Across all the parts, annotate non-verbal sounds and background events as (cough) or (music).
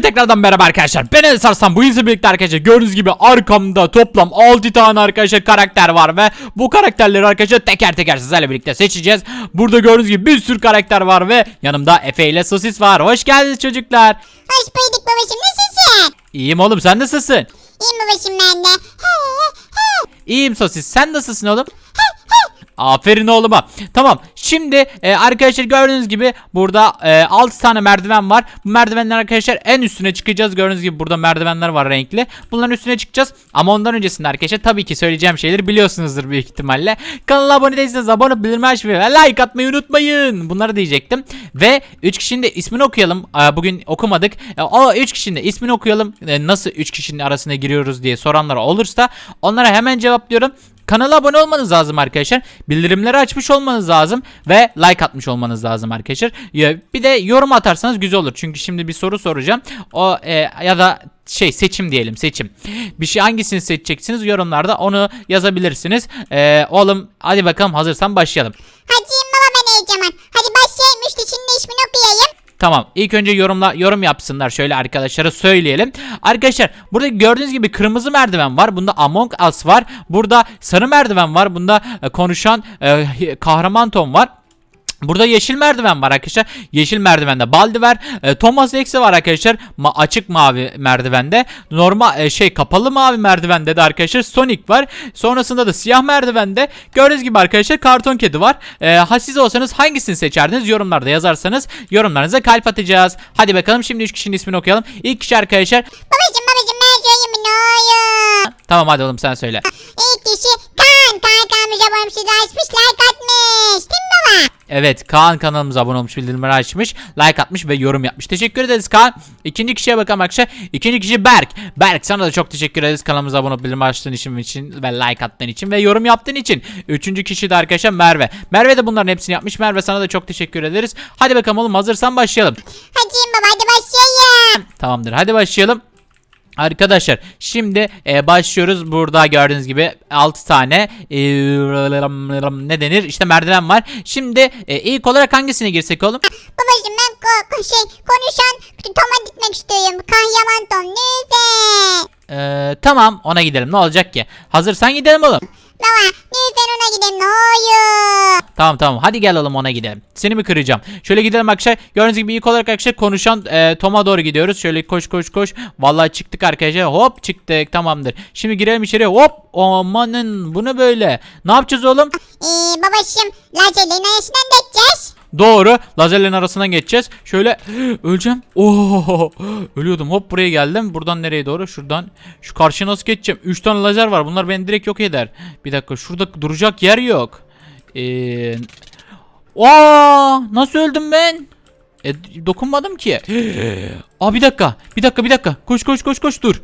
Hepinize tekrardan merhaba arkadaşlar. Ben Enes Arslan. Bu yüzden birlikte arkadaşlar gördüğünüz gibi arkamda toplam 6 tane arkadaşlar karakter var ve bu karakterleri arkadaşlar teker teker sizlerle birlikte seçeceğiz. Burada gördüğünüz gibi bir sürü karakter var ve yanımda Efe ile Sosis var. Hoş geldiniz çocuklar. Hoş bulduk babacım nasılsın? İyiyim oğlum sen nasılsın? İyiyim babacım ben de. He, he. İyiyim Sosis sen nasılsın oğlum? Aferin oğluma. Tamam. Şimdi e, arkadaşlar gördüğünüz gibi burada e, 6 tane merdiven var. Bu merdivenler arkadaşlar en üstüne çıkacağız. Gördüğünüz gibi burada merdivenler var renkli. Bunların üstüne çıkacağız. Ama ondan öncesinde arkadaşlar tabii ki söyleyeceğim şeyleri biliyorsunuzdur büyük ihtimalle. Kanala abone değilseniz abone bildirim açmayı like atmayı unutmayın. Bunları diyecektim. Ve 3 kişinin de ismini okuyalım. E, bugün okumadık. E, o 3 kişinin de ismini okuyalım. E, nasıl 3 kişinin arasına giriyoruz diye soranlar olursa onlara hemen cevaplıyorum. Kanala abone olmanız lazım arkadaşlar. Bildirimleri açmış olmanız lazım ve like atmış olmanız lazım arkadaşlar. Bir de yorum atarsanız güzel olur. Çünkü şimdi bir soru soracağım. O e, ya da şey seçim diyelim seçim. Bir şey hangisini seçeceksiniz yorumlarda onu yazabilirsiniz. E, oğlum hadi bakalım hazırsan başlayalım. Hadi baba ben. Hadi başlayalım üç kişinin de ismini okuyayım. Tamam. İlk önce yorumla yorum yapsınlar. Şöyle arkadaşlara söyleyelim. Arkadaşlar burada gördüğünüz gibi kırmızı merdiven var. Bunda Among Us var. Burada sarı merdiven var. Bunda e, konuşan e, kahraman Tom var. Burada yeşil merdiven var arkadaşlar. Yeşil merdivende Baldi var. E, Thomas Eksi var arkadaşlar. Ma- açık mavi merdivende. Normal e, şey kapalı mavi merdivende de arkadaşlar Sonic var. Sonrasında da siyah merdivende gördüğünüz gibi arkadaşlar karton kedi var. E, ha siz olsanız hangisini seçerdiniz? Yorumlarda yazarsanız yorumlarınıza kalp atacağız. Hadi bakalım şimdi 3 kişinin ismini okuyalım. İlk kişi arkadaşlar. Babacım babacım ben söyleyeyim ne olur. Tamam hadi oğlum sen söyle. İlk kişi kan. Kan abone açmış like atmış. Değil mi baba? Evet Kaan kanalımıza abone olmuş bildirimleri açmış like atmış ve yorum yapmış. Teşekkür ederiz Kaan. İkinci kişiye bakalım arkadaşlar İkinci kişi Berk. Berk sana da çok teşekkür ederiz kanalımıza abone olup bildirim açtığın için, için ve like attığın için ve yorum yaptığın için. Üçüncü kişi de arkadaşlar Merve. Merve de bunların hepsini yapmış. Merve sana da çok teşekkür ederiz. Hadi bakalım oğlum hazırsan başlayalım. Hadi baba hadi başlayalım. Tamamdır hadi başlayalım Arkadaşlar şimdi e, başlıyoruz burada gördüğünüz gibi 6 tane e, ne denir işte merdiven var Şimdi e, ilk olarak hangisine girsek oğlum Babacım ben ko- ko- şey konuşan Tom'a gitmek istiyorum. Kahraman Tom lütfen. Ee, tamam ona gidelim ne olacak ki? Hazırsan gidelim oğlum. Baba lütfen ona gidelim ne. Tamam tamam hadi gel oğlum ona gidelim. Seni mi kıracağım? Şöyle gidelim arkadaşlar. Gördüğünüz gibi ilk olarak arkadaşlar konuşan e, Tom'a doğru gidiyoruz. Şöyle koş koş koş. Vallahi çıktık arkadaşlar. Hop çıktık tamamdır. Şimdi girelim içeri. Hop amanın bu ne böyle? Ne yapacağız oğlum? Ee, babacım lazerlerin arasından geçeceğiz. Doğru. Lazerlerin arasından geçeceğiz. Şöyle öleceğim. Oo, ölüyordum. Hop buraya geldim. Buradan nereye doğru? Şuradan. Şu karşıya nasıl geçeceğim? 3 tane lazer var. Bunlar beni direkt yok eder. Bir dakika. Şurada duracak yer yok. Eee Aa, nasıl öldüm ben? E, dokunmadım ki. (gasps) Aa bir dakika. Bir dakika, bir dakika. Koş koş koş koş dur.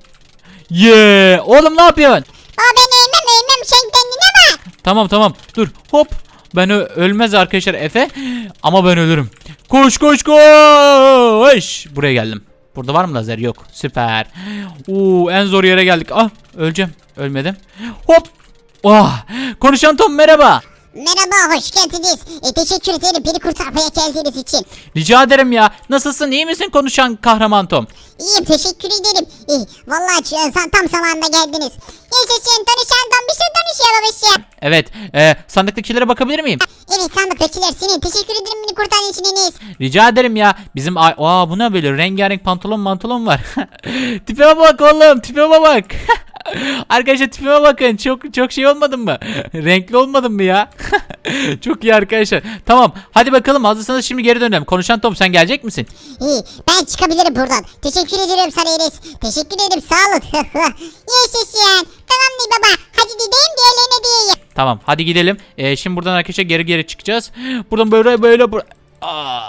Yeah! Oğlum ne yapıyorsun? Baba ben ölmem ölmem sen kendine bak. Tamam tamam dur hop. Ben ölmez arkadaşlar Efe (gasps) ama ben ölürüm. Koş koş koş. Buraya geldim. Burada var mı lazer? Yok. Süper. Oo en zor yere geldik. Ah öleceğim. Ölmedim. Hop. Oh. Konuşan Tom merhaba. Merhaba hoş geldiniz. E, teşekkür ederim beni kurtarmaya geldiğiniz için. Rica ederim ya. Nasılsın? İyi misin konuşan kahraman Tom? İyiyim teşekkür ederim. İyi vallahi ç- sen tam zamanında geldiniz. Yaşasın tanışan tam bir sürü tanışıyor babası. Evet. E, sandıktakilere bakabilir miyim? Evet sandıktakiler senin. Teşekkür ederim beni kurtardığın için Enes. Rica ederim ya. Bizim ay- Aa bu ne böyle rengarenk pantolon mantolon var. (laughs) tipime bak oğlum tipime bak. (laughs) (laughs) arkadaşlar tipime bakın. Çok çok şey olmadım mı? (laughs) Renkli olmadım mı ya? (laughs) çok iyi arkadaşlar. Tamam hadi bakalım hazırsanız şimdi geri dönelim. Konuşan Tom sen gelecek misin? İyi ben çıkabilirim buradan. Teşekkür ederim sana Enes. Teşekkür ederim sağ olun. Yaşasın. Tamam değil baba. Hadi gideyim diğerlerine diyeyim. Tamam hadi gidelim. Ee, şimdi buradan arkadaşlar geri geri çıkacağız. Buradan böyle böyle bur- Aa,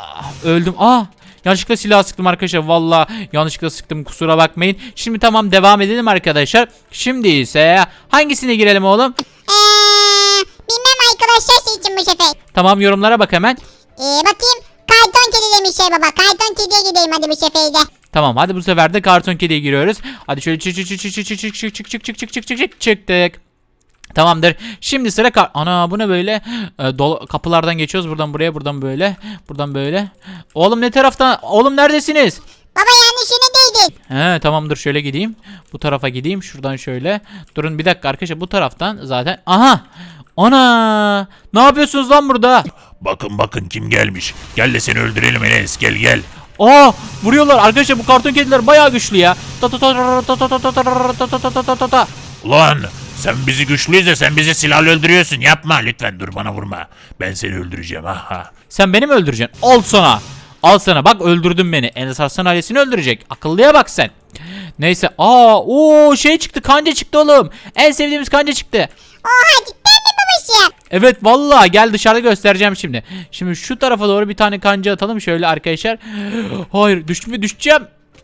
öldüm. Aa Yanlışlıkla silah sıktım arkadaşlar. Valla yanlışlıkla sıktım kusura bakmayın. Şimdi tamam devam edelim arkadaşlar. Şimdi ise hangisine girelim oğlum? Eee bilmem arkadaşlar seçin bu sefer. Tamam yorumlara bak hemen. Ee, bakayım. Karton kedi demiş şey baba. Karton kediye gideyim hadi bu sefer de. Tamam hadi bu sefer de karton kediye giriyoruz. Hadi şöyle çık çık çık çık çık çık çık çık çık çık çık çık çık çıktık. Tamamdır. Şimdi sıra kar... Ana bu ne böyle? Ee, dol- kapılardan geçiyoruz. Buradan buraya, buradan böyle. Buradan böyle. Oğlum ne taraftan? Oğlum neredesiniz? Baba yanlış yöne değdin. He tamam dur şöyle gideyim. Bu tarafa gideyim. Şuradan şöyle. Durun bir dakika arkadaşlar bu taraftan zaten. Aha! Ana! Ne yapıyorsunuz lan burada? Bakın bakın kim gelmiş. Gel de seni öldürelim Enes gel gel. Aa! Vuruyorlar arkadaşlar bu karton kediler bayağı güçlü ya. Ta ta ta ta ta ta ta ta ta ta ta ta ta ta ta. Ulan sen bizi güçlüyüz de sen bizi silahla öldürüyorsun. Yapma lütfen dur bana vurma. Ben seni öldüreceğim ha. Sen beni mi öldüreceksin? Al sana. Al sana bak öldürdün beni. Enes Arslan ailesini öldürecek. Akıllıya bak sen. Neyse. Aa, o şey çıktı. Kanca çıktı oğlum. En sevdiğimiz kanca çıktı. Oha cidden mi babacığım? Evet vallahi gel dışarıda göstereceğim şimdi. Şimdi şu tarafa doğru bir tane kanca atalım şöyle arkadaşlar. Hayır düştüm mü düşeceğim.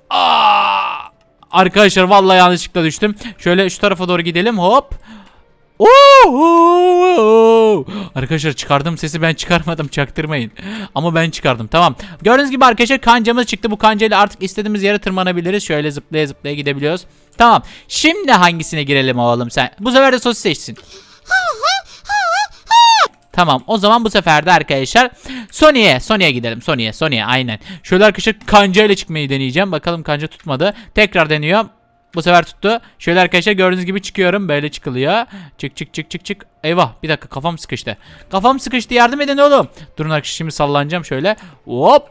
Aa! Arkadaşlar vallahi yanlışlıkla düştüm. Şöyle şu tarafa doğru gidelim hop. Arkadaşlar çıkardım sesi ben çıkarmadım çaktırmayın. Ama ben çıkardım tamam. Gördüğünüz gibi arkadaşlar kancamız çıktı. Bu kancayla artık istediğimiz yere tırmanabiliriz. Şöyle zıplaya zıplaya gidebiliyoruz. Tamam. Şimdi hangisine girelim oğlum sen? Bu sefer de sosis seçsin. Tamam o zaman bu sefer de arkadaşlar Sony'e Sony'e gidelim Sony'e Sony'e aynen. Şöyle arkadaşlar kanca ile çıkmayı deneyeceğim. Bakalım kanca tutmadı. Tekrar deniyor. Bu sefer tuttu. Şöyle arkadaşlar gördüğünüz gibi çıkıyorum. Böyle çıkılıyor. Çık çık çık çık çık. Eyvah bir dakika kafam sıkıştı. Kafam sıkıştı yardım edin oğlum. Durun arkadaşlar şimdi sallanacağım şöyle. Hop.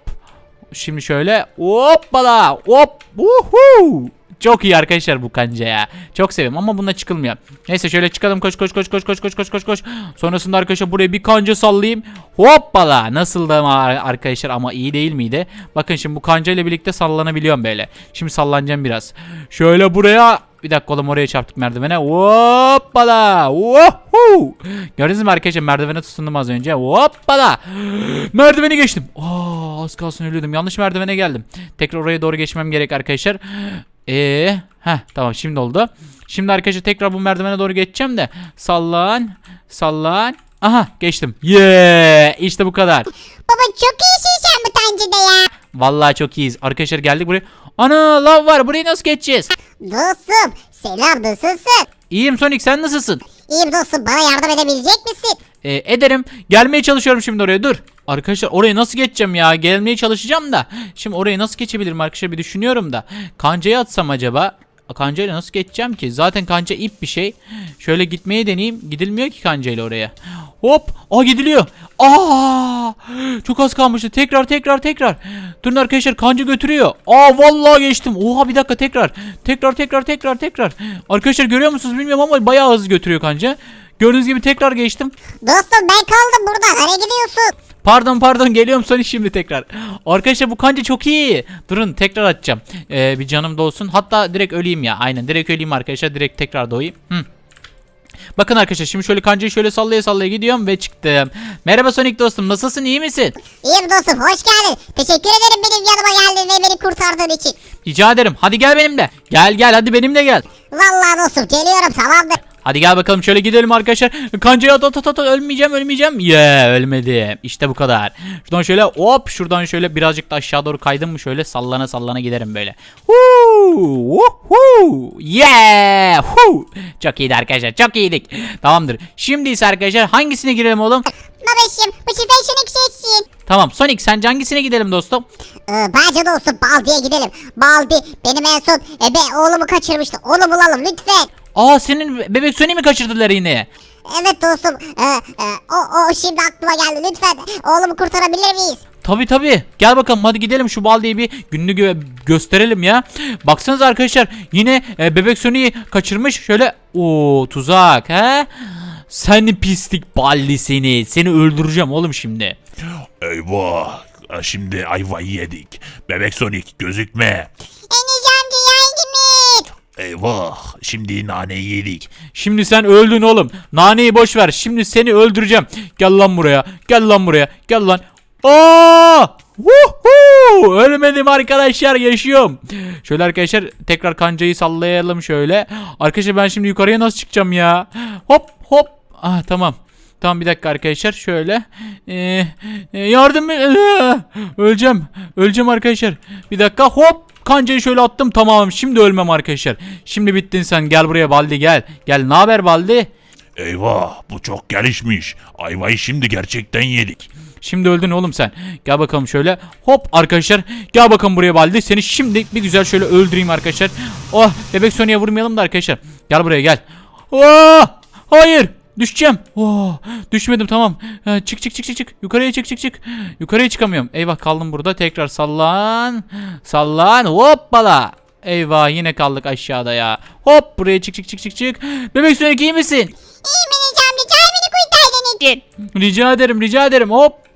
Şimdi şöyle hoppala hop uhu. Çok iyi arkadaşlar bu kanca ya. Çok seviyorum ama bunda çıkılmıyor. Neyse şöyle çıkalım koş koş koş koş koş koş koş koş koş. Sonrasında arkadaşlar buraya bir kanca sallayayım. Hoppala. Nasıldı ama arkadaşlar ama iyi değil miydi? Bakın şimdi bu kanca ile birlikte sallanabiliyorum böyle. Şimdi sallanacağım biraz. Şöyle buraya bir dakika oğlum oraya çarptık merdivene. Hoppala. Woohoo. Gördünüz mü arkadaşlar merdivene tutundum az önce. Hoppala. Merdiveni geçtim. Aa, az kalsın ölüyordum. Yanlış merdivene geldim. Tekrar oraya doğru geçmem gerek arkadaşlar. Eee, heh tamam şimdi oldu. Şimdi arkadaşlar tekrar bu merdivene doğru geçeceğim de sallan, sallan. Aha geçtim. Yeah! İşte bu kadar. Baba çok iyisin sen bu tancıda ya. Vallahi çok iyiyiz. Arkadaşlar geldik buraya. Ana lav var. Burayı nasıl geçeceğiz? Dostum selam nasılsın? İyiyim Sonic sen nasılsın? İyiyim dostum bana yardım edebilecek misin? Ee, ederim. Gelmeye çalışıyorum şimdi oraya. Dur. Arkadaşlar oraya nasıl geçeceğim ya? Gelmeye çalışacağım da. Şimdi oraya nasıl geçebilirim arkadaşlar bir düşünüyorum da. Kancayı atsam acaba? Kancayla nasıl geçeceğim ki? Zaten kanca ip bir şey. Şöyle gitmeye deneyeyim. Gidilmiyor ki kancayla oraya. Hop. Aa gidiliyor. Aa! Çok az kalmıştı. Tekrar tekrar tekrar. Durun arkadaşlar kanca götürüyor. Aa vallahi geçtim. Oha bir dakika tekrar. Tekrar tekrar tekrar tekrar. Arkadaşlar görüyor musunuz bilmiyorum ama bayağı hızlı götürüyor kanca. Gördüğünüz gibi tekrar geçtim. Dostum ben kaldım burada. Nereye gidiyorsun? Pardon pardon geliyorum Sonic (laughs) şimdi tekrar. Arkadaşlar bu kanca çok iyi. Durun tekrar atacağım. Ee, bir canım da olsun. Hatta direkt öleyim ya. Aynen direkt öleyim arkadaşlar. Direkt tekrar doğayım. Hı. Bakın arkadaşlar şimdi şöyle kancayı şöyle sallaya sallaya gidiyorum ve çıktım. Merhaba Sonic dostum nasılsın iyi misin? İyiyim dostum hoş geldin. Teşekkür ederim benim yanıma geldin ve beni kurtardığın için. Rica ederim. Hadi gel benimle. Gel gel hadi benimle gel. Vallahi dostum geliyorum tamamdır. Hadi gel bakalım şöyle gidelim arkadaşlar. Kancaya at at at at ölmeyeceğim ölmeyeceğim. Yeah ölmedim. İşte bu kadar. Şuradan şöyle hop şuradan şöyle birazcık da aşağı doğru kaydım mı şöyle sallana sallana giderim böyle. Huu, woohoo, yeah, huu. Çok iyiydi arkadaşlar çok iyiydik. Tamamdır. Şimdi ise arkadaşlar hangisine girelim oğlum? Babacım bu sefer Sonic seçsin. Tamam Sonic sence hangisine gidelim dostum? Ee, bence dostum Baldi'ye gidelim. Baldi benim en son e, be, oğlumu kaçırmıştı. Onu bulalım lütfen. Aa senin bebek Sonic'i mi kaçırdılar yine? Evet dostum. Ee, e, o, o şimdi aklıma geldi. Lütfen oğlumu kurtarabilir miyiz? Tabi tabi. Gel bakalım hadi gidelim şu baldeyi bir günlük gö- gösterelim ya. Baksanıza arkadaşlar yine e, bebek Sonic'i kaçırmış. Şöyle o tuzak he. Sen pislik balli seni. Seni öldüreceğim oğlum şimdi. Eyvah. Şimdi ayvayı yedik. Bebek Sonic gözükme. Enes. Eyvah. Şimdi naneyi yedik. Şimdi sen öldün oğlum. Naneyi boş ver. Şimdi seni öldüreceğim. Gel lan buraya. Gel lan buraya. Gel lan. Aa! Woohoo! Ölmedim arkadaşlar yaşıyorum. Şöyle arkadaşlar tekrar kancayı sallayalım şöyle. Arkadaşlar ben şimdi yukarıya nasıl çıkacağım ya? Hop hop. Ah tamam. Tamam bir dakika arkadaşlar şöyle. Ee, e, yardım et. Öleceğim. Öleceğim arkadaşlar. Bir dakika hop. Kancayı şöyle attım tamam. Şimdi ölmem arkadaşlar. Şimdi bittin sen. Gel buraya Baldi gel. Gel ne haber Baldi? Eyvah bu çok gelişmiş. Ayvayı şimdi gerçekten yedik. Şimdi öldün oğlum sen. Gel bakalım şöyle. Hop arkadaşlar. Gel bakalım buraya Baldi. Seni şimdi bir güzel şöyle öldüreyim arkadaşlar. Oh bebek Sony'e vurmayalım da arkadaşlar. Gel buraya gel. Oh, hayır. Düşeceğim. Oh, düşmedim tamam. Çık çık çık çık çık. Yukarıya çık çık çık. Yukarıya çıkamıyorum. Eyvah kaldım burada. Tekrar sallan. Sallan. Hoppala. Eyvah yine kaldık aşağıda ya. Hop buraya çık çık çık çık çık. Bebek Sonic iyi misin? İyi Enes amca çay beni kurtardın. Rica ederim rica ederim hop.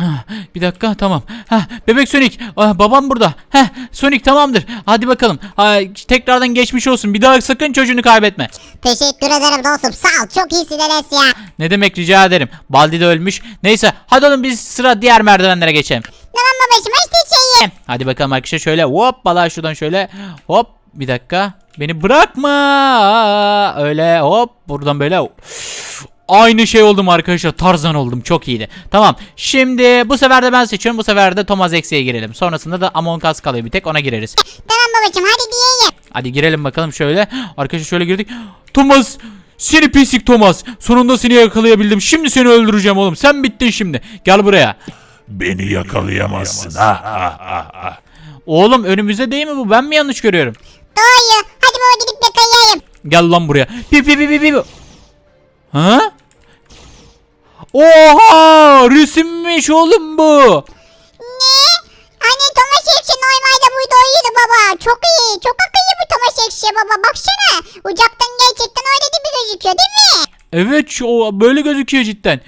Ah, Bir dakika tamam. Heh, bebek Sonic ah, babam burada. Heh, Sonic tamamdır. Hadi bakalım. Ah, tekrardan geçmiş olsun. Bir daha sakın çocuğunu kaybetme. Teşekkür ederim dostum sağ ol çok iyisin Enes ya. Ne demek rica ederim. Baldi de ölmüş. Neyse hadi oğlum biz sıra diğer merdivenlere geçelim. Tamam babacım işte şeyim. Hadi bakalım arkadaşlar şöyle hop bala şuradan şöyle hop bir dakika. Beni bırakma. Öyle hop buradan böyle. Aynı şey oldum arkadaşlar. Tarzan oldum. Çok iyiydi. Tamam. Şimdi bu sefer de ben seçiyorum. Bu sefer de Thomas X'e girelim. Sonrasında da Among Us kalıyor bir tek. Ona gireriz. Tamam babacım hadi diyeyim. Hadi girelim bakalım şöyle. Arkadaşlar şöyle girdik. Thomas seni pislik Thomas. Sonunda seni yakalayabildim. Şimdi seni öldüreceğim oğlum. Sen bittin şimdi. Gel buraya. Beni yakalayamazsın. Ha, ha, ha, ha. Oğlum önümüzde değil mi bu? Ben mi yanlış görüyorum? Doğru hadi baba gidip yakayayım. Gel lan buraya. Pi pi pi pi pi. Ha? Oha! Resimmiş oğlum bu. Ne? Hani Thomas Ekşi normalde burada uyuyordu baba. Çok iyi. Çok akıllı bu Thomas Ekşi baba. Baksana. Uzaktan gerçekten öyle gibi gözüküyor değil mi? Evet o böyle gözüküyor cidden.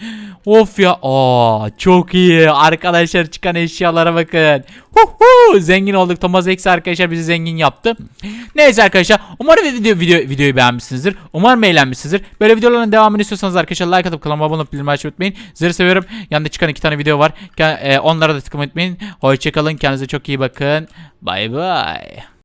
Of ya. Aa çok iyi. Arkadaşlar çıkan eşyalara bakın. Huhu, zengin olduk. Thomas X arkadaşlar bizi zengin yaptı. Neyse arkadaşlar. Umarım video, video videoyu beğenmişsinizdir. Umarım eğlenmişsinizdir. Böyle videoların devamını istiyorsanız arkadaşlar like atıp kanalıma abone olup bildirim açmayı unutmayın. Sizleri seviyorum. Yanında çıkan iki tane video var. E, onlara da tıklamayı unutmayın. Hoşçakalın. Kendinize çok iyi bakın. Bay bay.